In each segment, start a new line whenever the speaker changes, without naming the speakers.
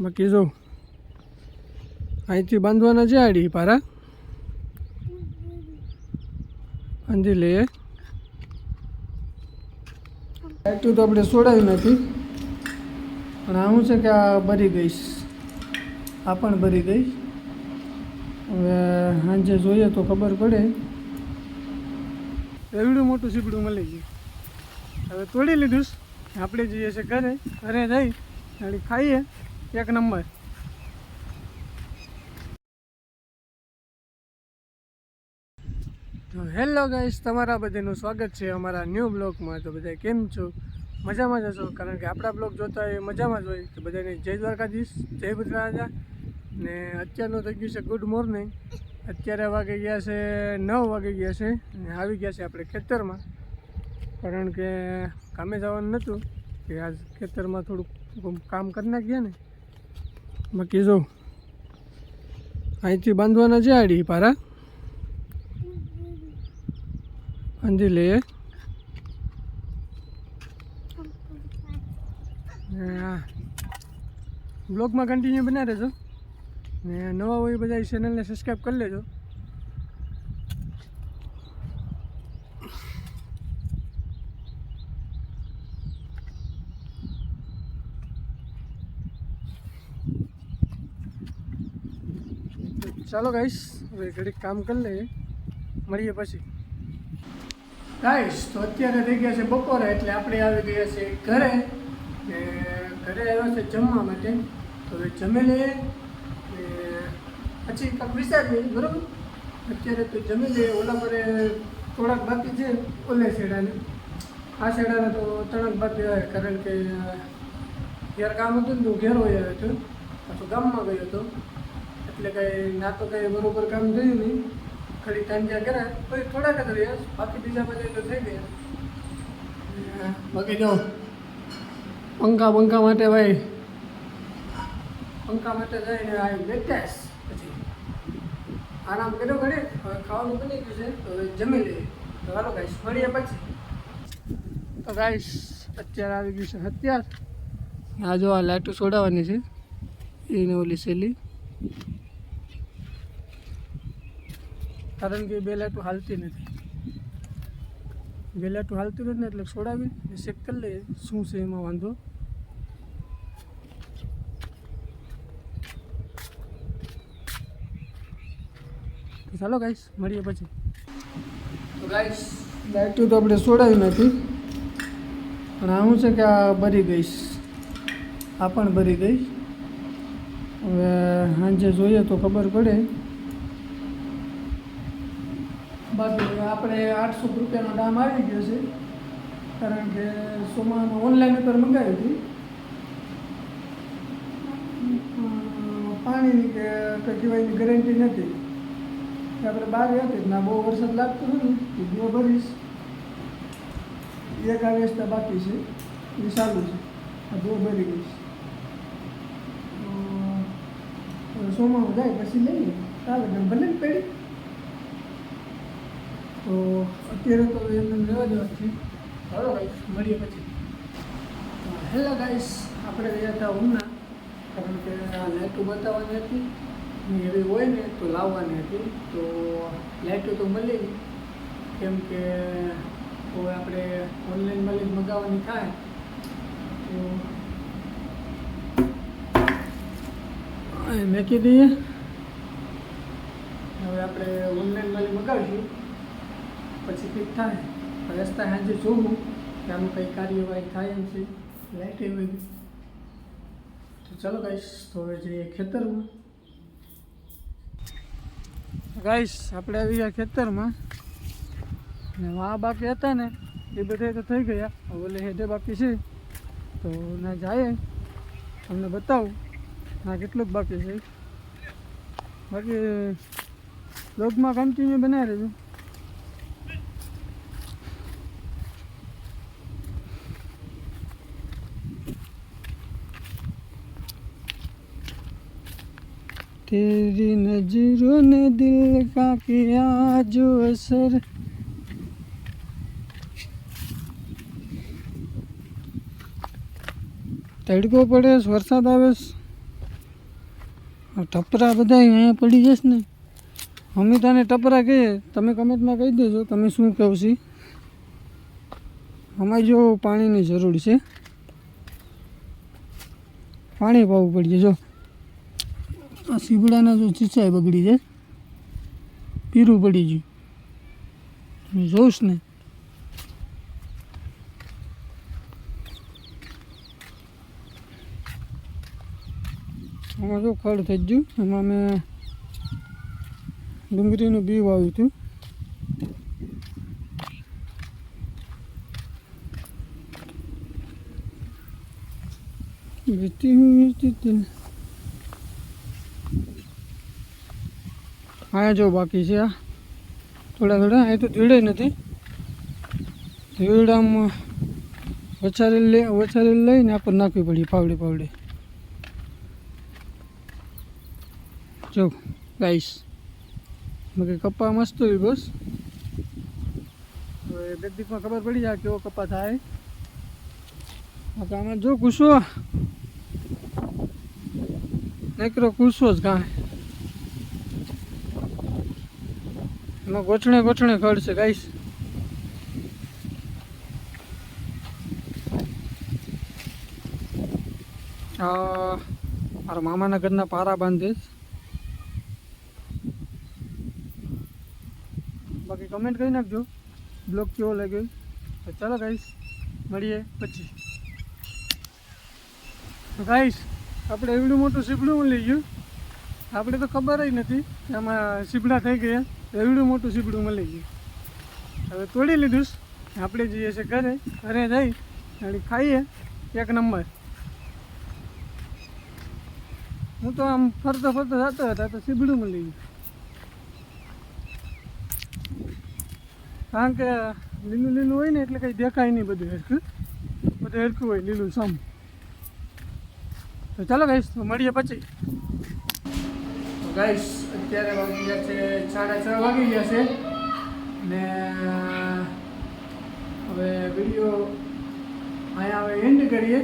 બાકી જો, અહીંથી બાંધવાના છે આડી પારા. બાંધી લઈએ. એટલું તો આપણે સોડાવી નથી. પણ આવું છે કે આ ભરી ગઈશ આ પણ ભરી ગઈ. હવે સાંજે જોઈએ તો ખબર પડે. એવડું મોટું સીપડું મળી ગયું. હવે તોડી લીધું આપણે જઈએ છીએ ઘરે. ઘરે જઈ ખાઈએ. એક નંબર. તો હેલો ગાઈસ, તમારા બધાનું સ્વાગત છે અમારા ન્યૂ બ્લોગમાં. તો બધા કેમ છો? મજામાં જ હશો? કારણ કે આપણા બ્લોગ જોતા હોય મજામાં જ હોય. તો બધાને જય દ્વારકાધીશ, જય રાજા ને અત્યારનું થઈ ગયું છે ગુડ મોર્નિંગ. અત્યારે વાગી ગયા છે નવ વાગી ગયા છે અને આવી ગયા છે આપણે ખેતરમાં. કારણ કે કામે જવાનું નહોતું કે આજ ખેતરમાં થોડુંક કામ કરી નાખીએ ને. બાકી જો. અહીંથી બાંધવાના છે આડી પારા? બાંધી લઈએ. બ્લોગમાં કન્ટિન્યુ બના રહેજો. ને નવા હોય બધા ચેનલને સબસ્ક્રાઈબ કરી લેજો. ચાલો ગાઈશ હવે ઘડીક કામ કરી લઈએ. મળીએ પછી. ગાઈશ તો અત્યારે થઈ ગયા છે બપોરે, એટલે આપણે આવી ગયા છે ઘરે. ને ઘરે આવ્યા છે જમવા માટે. તો હવે જમી લઈએ. ને પછી કંઈક વિચારીએ, બરાબર? અત્યારે તો જમી લઈએ. ઓલા પર થોડાક બાકી છે, ઓલે શેડાને. આ શેડાને તો ત્રણ બાકી હોય, કારણ કે ઘેર કામ હતું ને તો ઘેર હોય આવ્યો હતો. પાછું ગામમાં ગયો હતો. એટલે કંઈ ના તો કંઈ બરોબર કામ થયું નહીં. ખડી ટાંગ્યા કર્યા. પછી થોડાક જ રહ્યા. બાકી બીજા બધા તો થઈ ગયા. બાકી જો પંખા પંખા માટે ભાઈ? પંખા માટે જઈને આ બેઠાશ પછી. આરામ કર્યો ઘડે હવે ખાવાનું બની ગયું છે. તો હવે જમી લઈએ. તો હાલો ગાઈશ મળીએ પછી. તો ગાઈશ અત્યારે આવી ગયું છે અત્યાર આ જો આ લાઈટો છોડાવવાની છે. એને ઓલી સેલી. કારણ કે બે લાઈટો હાલતી નથી. બે લાઈટો હાલતી નથી એટલે છોડાવી ચેક કરી લઈએ શું છે એમાં વાંધો. ચાલો ગાઈશ મળીએ પછી. તો ગાઈશ તો આપણે છોડાવી નથી પણ આ શું છે કે આ ભરી ગઈશ આ પણ ભરી ગઈ. હવે સાંજે જોઈએ તો ખબર પડે. બાકી આપણે આઠસો રૂપિયાનો દામ આવી ગયો છે. કારણ કે સોમાં ઓનલાઈન ઉપર મંગાવી હતી. પાણીની કે કંઈ કહેવાયની ગેરંટી નથી. આપણે બહાર હતી, ના બહુ વરસાદ લાગતો નથી ને બે ભરીશ. એક આ વેચતા બાકી છે, એ ચાલુ છે. આ બહુ ભરી ગઈશ તો સોમાનું જાય, પછી લઈએ. ચાલે ભલે પડી. તો અત્યારે તો એમને રહેવા દેવા છે. ચાલો ગાઈસ મળીએ પછી. હેલો ગાઈસ આપણે ગયા હતા ઉના. કારણ કે આ લાઇટો બતાવવાની હતી. ને એવી હોય ને તો લાવવાની હતી. તો લાઇટો તો મળી. કેમ કે હવે આપણે ઓનલાઈનમાં જ મગાવવાની થાય. તો મેં દઈએ હવે આપણે ઓનલાઈનમાં મગાવીશું. પછી કંઈક થાય. રસ્તા સાંજે જોવું કે આનું કંઈ કાર્યવાહી થાય એમ છે. લાઈટ એવી તો ચાલો ગાઈશ તો હવે જઈએ ખેતરમાં. ગાઈશ આપણે આવી ગયા ખેતરમાં. ને આ બાકી હતા ને, એ બધા તો થઈ ગયા. ઓલે હેડે બાકી છે. તો ના જાય. તમને બતાવું. ના કેટલું બાકી છે. બાકી બ્લોગમાં કન્ટિન્યુ બનાવી રહેજો तेरी नजरों ने दिल का किया जो असर તડકો પડે છે, વરસાદ આવે છે. આ ટપરા બધા અહીંયા પડી જશે ને અમે તને ટપરા કહીએ તમે કમેન્ટમાં કહી દેજો તમે શું કહો છો અમારે જો પાણીની જરૂર છે પાણી પાવું પડીએ જો આ સીબડાના જો ચીચાઈ બગડી જાય. પીરું પડી ગયું. હું જોઉંશ ને. આમાં જો ખડ થઈ ગયું. એમાં મેં ડુંગળીનું બી વાવ્યું હતું. વેચતી હું વીતી હતી ને અહીંયા જો બાકી છે આ. થોડા થોડા અહીં તો ધીડે નથી. ધીડામાં વછારી લે વછારી લઈને આપણે નાખવી પડી પાવડી પાવડી જો ગાઈશ બાકી કપા મસ્ત હોય બસ. હવે બેદીકમાં ખબર પડી જાય કેવો કપા થાય. બાકી આમાં જો કુસો નીકળો કુસો જ કાંઈ. એમાં ગોઠણે ગોઠણે ખડશે ગાઈશ આ મારા મામાના ઘરના પારા બાંધીશ છે. બાકી કમેન્ટ કરી નાખજો. બ્લોગ કેવો લાગ્યો? તો ચાલો ગાઈશ મળીએ પછી. તો ગાઈશ આપણે એવડું મોટું સીપડું લઈ ગયું. આપણે તો ખબર જ નથી કે આમાં સીપડા થઈ ગયા. એવડું મોટું સીપડું મળી ગયું. હવે તોડી લીધું આપણે જઈએ છીએ ઘરે. ઘરે જઈ અને ખાઈએ. એક નંબર. હું તો આમ ફરતો ફરતો જતો હતા તો સીબડું મળી ગયું. કારણ કે લીલું લીલું હોય ને એટલે કંઈ દેખાય નહીં બધું હરખું. બધું હેરખું હોય, લીલું, સમ. તો ચાલો તો મળીએ પછી. ગાઈશ અત્યારે વાગી ગયા છે સાડા છ વાગી ગયા છે. ને, હવે વીડિયો અહીંયા હવે એન્ડ કરીએ.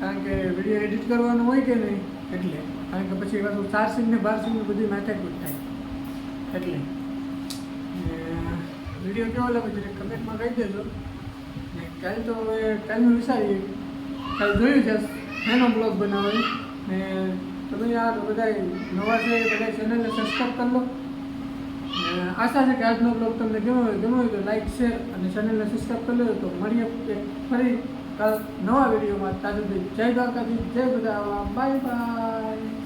કારણ કે વીડિયો એડિટ કરવાનું હોય કે નહીં? એટલે. કારણ કે પછી પાછું ચાર્જિંગ ને બારસિંગ બધી માથાકૂટ થાય. એટલે. વીડિયો કેવો લાગે છે કમેન્ટમાં કહી દેજો. ને કાલ તો હવે કાલનું વિચારીએ. કાલ જોયું છે એનો બ્લોગ બનાવે ને તમે યાર બધા નવા છે બધા ચેનલને સબસ્ક્રાઈબ કરી લો. આશા છે કે આજનો બ્લોગ તમને ગમ્યો હોય ગમ્યો હોય તો લાઈક શેર અને ચેનલને સબસ્ક્રાઈબ કરી લો તો મળીએ ફરી કાલ નવા વિડીયોમાં સુધી જય દ્વારકાજી જય બધા. Bye bye